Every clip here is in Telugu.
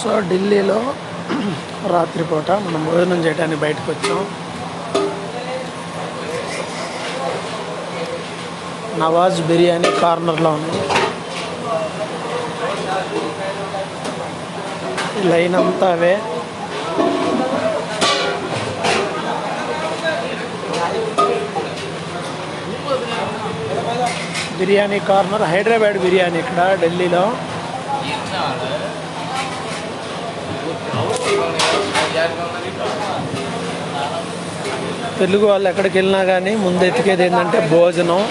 సో ఢిల్లీలో రాత్రిపూట మనం భోజనం చేయడానికి బయటకు వచ్చాం. నవాజ్ బిర్యానీ కార్నర్లో ఉంది. లైన్ అంతా అవే. బిర్యానీ కార్నర్ హైదరాబాద్ బిర్యానీ ఇక్కడ ఢిల్లీలో. తెలుగు వాళ్ళు ఎక్కడికి వెళ్ళినా కానీ ముందు ఎతికేది ఏంటంటే భోజనం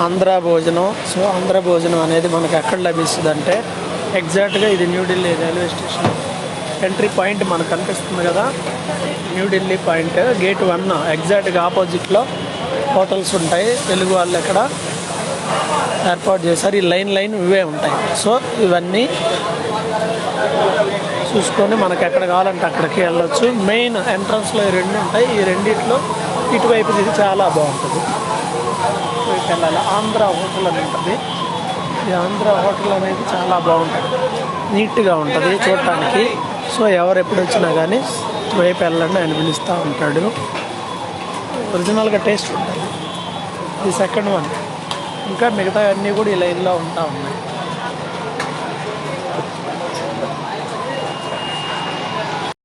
ఆంధ్ర భోజనం. సో ఆంధ్ర భోజనం అనేది మనకు ఎక్కడ లభిస్తుంది అంటే ఎగ్జాక్ట్గా ఇది New Delhi railway station. Entry point మనకు కనిపిస్తుంది కదా? న్యూఢిల్లీ పాయింట్. గేట్ వన్ ఎగ్జాక్ట్గా ఆపోజిట్లో హోటల్స్ ఉంటాయి. తెలుగు వాళ్ళు ఎక్కడ ఏర్పాటు చేశారు. ఈ లైన్ లైన్ ఇవే ఉంటాయి. సో ఇవన్నీ చూసుకొని మనకు ఎక్కడ కావాలంటే అక్కడికి వెళ్ళొచ్చు. మెయిన్ ఎంట్రన్స్లో ఈ రెండు ఉంటాయి. ఈ రెండిట్లో ఇటువైపు ఇది చాలా బాగుంటుంది. ఇటువైపు వెళ్ళాలి ఆంధ్ర హోటల్ అని ఉంటుంది. ఈ ఆంధ్ర హోటల్ అనేది చాలా బాగుంటుంది. నీట్గా ఉంటుంది చూడటానికి. సో ఎవరు ఎప్పుడు వచ్చినా కానీ ఇటువైపు వెళ్ళండి ఆయన పిలుస్తూ ఉంటాడు. ఒరిజినల్గా టేస్ట్ ఉంటుంది. ఇది సెకండ్ వన్ ఇంకా మిగతా అన్నీ కూడా ఈ లైన్లో ఉంటా ఉన్నాయి.